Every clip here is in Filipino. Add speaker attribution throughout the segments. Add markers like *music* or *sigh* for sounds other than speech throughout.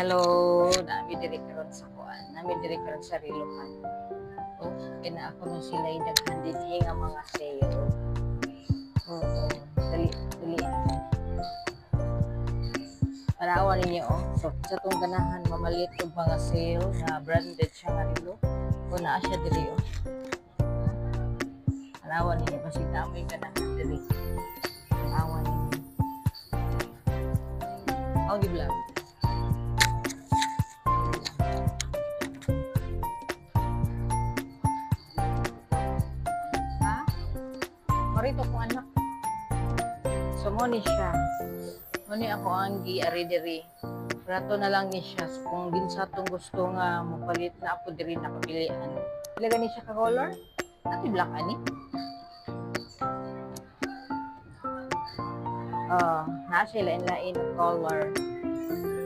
Speaker 1: Hello, nami diri karon sa kuan. Nami diri karon sa Rilohan. Oh, kina ako nung sila daghan din nga mga sale. Oo, dali, dali. Parawan ninyo, oh. So, sa itong ganahan, mamalit og mga sale na branded siya nga rilo. O naa siya diri, oh. Parawan ninyo, kasi namoy ganahan Ako gi-vlog. Ha? Marito ko anak. So mo ni siya. Mo ni ako ang gi-ari diri. Rato na lang ni siya. Kung din sa tong gusto nga mapalit na ako diri nakapilian. Ilaga ni siya ka color? Ati black ani? Oh, na siya lain-lain na color.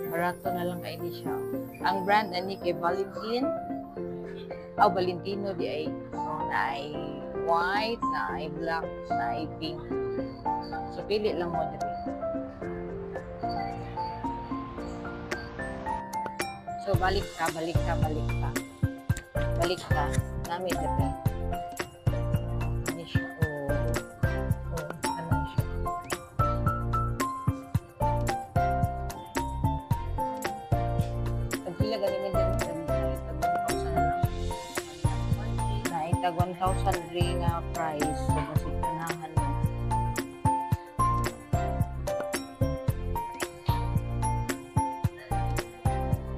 Speaker 1: Barato na lang kay ni siya. Ang brand ani kay Valentine. Oh, Valentino di ay. Oh, na ay white, na ay black, na ay pink. So, pili lang mo diri. So, balik ka, balik ka, balik ka. Balik ka. Nami diri. Na itag 1,000 ring nga price. So kasi kanahan mo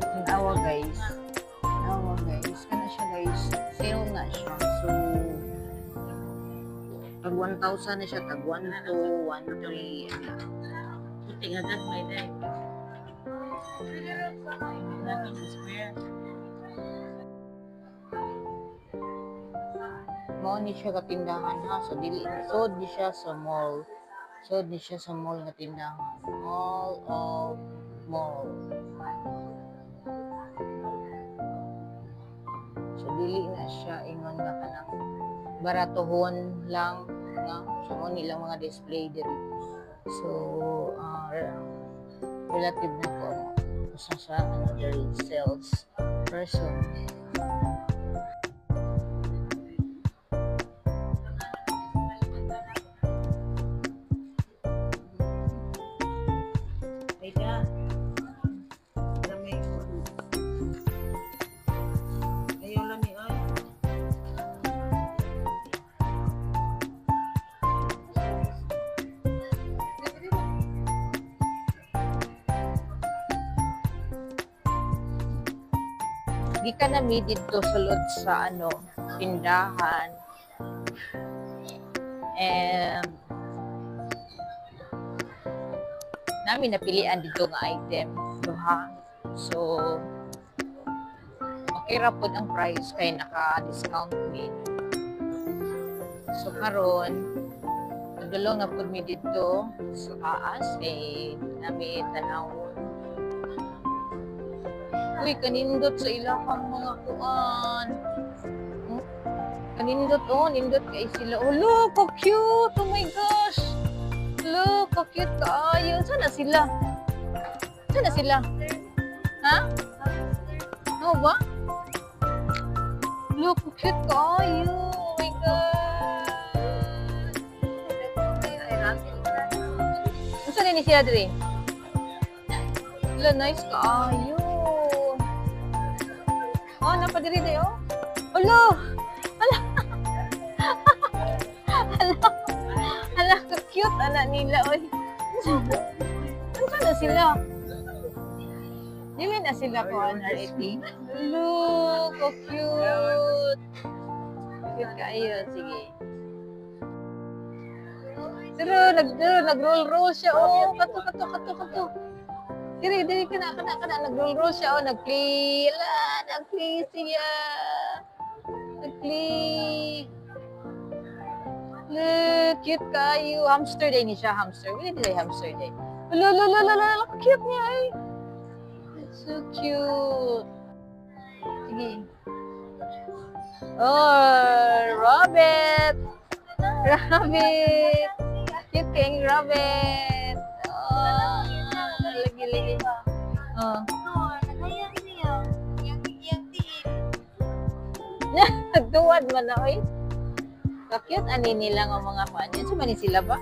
Speaker 1: Ang awa guys. Ang awa guys. Kana siya guys? Sale na siya. So tag 1,000 na siya. Tag 1 to 1 3
Speaker 2: Puti nga gag may day. Namin sa
Speaker 1: mao ni siya katindahan ha? So dili so di siya sa mall. So di siya sa mall nga tindahan. Mall of mall. So dili na siya ingon nga kanang baratohon lang nga so mo nilang mga display diri. So uh, relative na ko usa sa ano diri sales person di ka na mi dito sulod sa ano tindahan. And namin napilian dito nga item duha so okay ra pod ang price kay naka-discount mi so karon Nadulo nga pod mi dito sa taas kay nami tanawon Uy, kanindot sa ilahang mga kuan. Hmm? Kanindot, oh, nindot kay sila. Oh, look, how cute! Oh my gosh! Look, how cute kaayo. Sana sila? Sana sila? Ha? Ano ba? Look, how cute kaayo. Oh my God! Unsa na ni sila diri? Wala, nice kaayo. Oh, napadiri di oh. Alo! Ala! Ala! Ala, ka-cute anak nila, oy. Ano na sila? Dili na sila ko ang RAT. Look, how cute! Cute kayo, sige. Pero nag pero nag-roll-roll siya. Oh, kato kato kato kato. Diri diri kana kana kana nag-roll-roll siya. Oh, nag-play. Ala, nag-play siya. Nag-play. Look, cute kayo. Hamster day ni siya, hamster. Wala din hamster day. Ala, ala, ala, ala, cute niya ay. So cute. Sige. Oh, Robert. Rabbit. Cute kayong rabbit. *laughs*
Speaker 3: tiin.
Speaker 1: Nagtuwad man na, oy. Kakute, ani nila nga mga kuan. Yun, sumani sila ba?